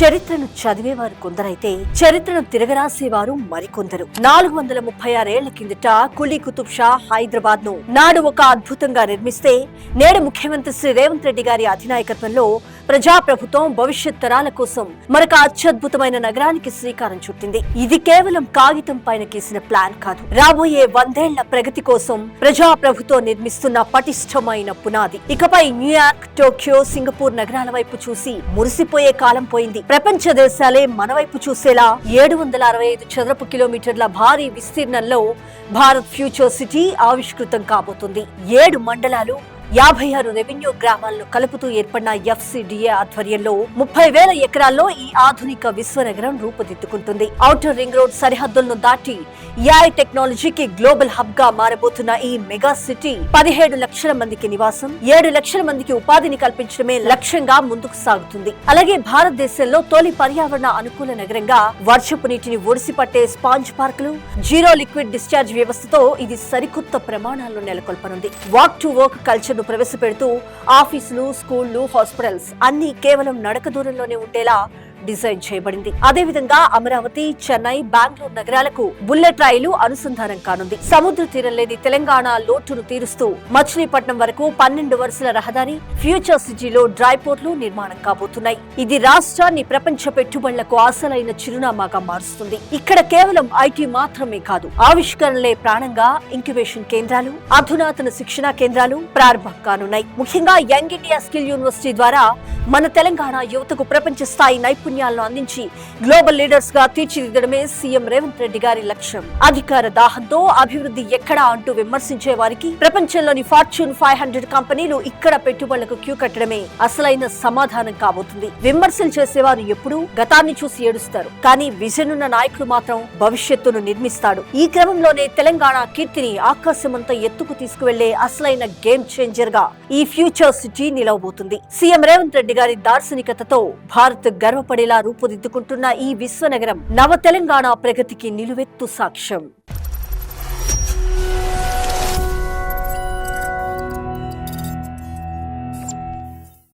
చరిత్రను చదివేవారు కొందరైతే చరిత్రను తిరగరాసేవారు మరికొందరు. నాలుగు వందల ముప్పై ఆరేళ్ళ కిందట కులీ కుతుబ్ షా హైదరాబాద్ను నాడు ఒక అద్భుతంగా నిర్మిస్తే నేడు ముఖ్యమంత్రి శ్రీ రేవంత్ రెడ్డి గారి అధినాయకత్వంలో ప్రజాప్రభుత్వం భవిష్యత్ తరాల కోసం మరొక అత్యద్భుతమైన నగరానికి శ్రీకారం చుట్టింది. ఇది కేవలం కాగితం పైన గీసిన ప్లాన్ కాదు. రాబోయే వందేళ్ళ ప్రగతి కోసం ప్రజాప్రభుత్వం నిర్మిస్తున్న పటిష్టమైన పునాది. ఇకపై న్యూయార్క్ టోక్యో సింగపూర్ నగరాల వైపు చూసి మురిసిపోయే కాలం పోయింది. ప్రపంచ దేశాలే మన వైపు చూసేలా ఏడు వందల అరవై ఐదు చదరపు కిలోమీటర్ల భారీ విస్తీర్ణంలో భారత్ ఫ్యూచర్ సిటీ ఆవిష్కృతం కాబోతుంది. ఏడు మండలాలు యాభై ఆరు రెవెన్యూ గ్రామాలను కలుపుతూ ఏర్పడిన ఎఫ్సిడిఏ ఆధ్వర్యంలో ముప్పై వేల ఎకరాల్లో ఈ ఆధునిక విశ్వనగరం రూపుదిద్దుకుంటుంది. ఔటర్ రింగ్ రోడ్ సరిహద్దులను దాటి ఏఐ టెక్నాలజీకి గ్లోబల్ హబ్గా మారబోతున్న ఈ మెగా సిటీ పదిహేడు లక్షల మందికి నివాసం ఏడు లక్షల మందికి ఉపాధిని కల్పించడమే లక్ష్యంగా ముందుకు సాగుతుంది. అలాగే భారతదేశంలో తొలి పర్యావరణ అనుకూల నగరంగా వర్షపు నీటిని ఒడిసి పట్టే స్పాంజ్ పార్కులు జీరో లిక్విడ్ డిశ్చార్జ్ వ్యవస్థతో ఇది సరికొత్త ప్రమాణాలను నెలకొల్పనుంది. వాక్ టు వర్క్ కల్చర్ ను ప్రవేశపెడుతూ ఆఫీసులు స్కూళ్ళు హాస్పిటల్స్ అన్నీ కేవలం నడక దూరంలోనే ఉండేలా డిజైన్ చేయబడింది. అదేవిధంగా అమరావతి చెన్నై బెంగళూరు నగరాలకు బుల్లెట్ రైలు అనుసంధానం కానుంది. సముద్ర తీరం లేని తెలంగాణ లోటును తీరుస్తూ మచిలీపట్నం వరకు పన్నెండు వరుసల రహదారి ఫ్యూచర్ సిటీలో డ్రై పోర్ట్లు నిర్మాణం కాబోతున్నాయి. ఇది రాష్ట్రాన్ని ప్రపంచ పెట్టుబడులకు ఆశలైన చిరునామాగా మారుస్తుంది. ఇక్కడ కేవలం ఐటీ మాత్రమే కాదు ఆవిష్కరణలే ప్రాణంగా ఇంక్యుబేషన్ కేంద్రాలు అధునాతన శిక్షణా కేంద్రాలు ప్రారంభం కానున్నాయి. ముఖ్యంగా యంగ్ ఇండియా స్కిల్ యూనివర్సిటీ ద్వారా మన తెలంగాణ యువతకు ప్రపంచ స్థాయి నైపుణ్యాలను అందించి గ్లోబల్ లీడర్స్గా తీర్చిదిద్దడమే సీఎం రేవంత్ రెడ్డి గారి లక్ష్యం. అధికార దాహంతో అభివృద్ధి ఎక్కడా అంటూ విమర్శించే వారికి ప్రపంచంలోని ఫార్చ్యూన్ ఫైవ్ హండ్రెడ్ కంపెనీలు ఇక్కడ పెట్టుబడులకు క్యూ కట్టడమే అసలైన సమాధానం కాబోతుంది. విమర్శలు చేసేవారు ఎప్పుడూ గతాన్ని చూసి ఏడుస్తారు. కానీ విజన్ ఉన్న నాయకుడు మాత్రం భవిష్యత్తును నిర్మిస్తాడు. ఈ క్రమంలోనే తెలంగాణ కీర్తిని ఆకాశమంతా ఎత్తుకు తీసుకువెళ్ళే అసలైన గేమ్ చేంజర్గా ఈ ఫ్యూచర్ సిటీ నిలవబోతుంది. సీఎం రేవంత్ రెడ్డి రెడ్డి గారి దార్శనికతతో భారత్ గర్వపడేలా రూపుదిద్దుకుంటున్న ఈ విశ్వనగరం నవ తెలంగాణ ప్రగతికి నిలువెత్తు సాక్ష్యం.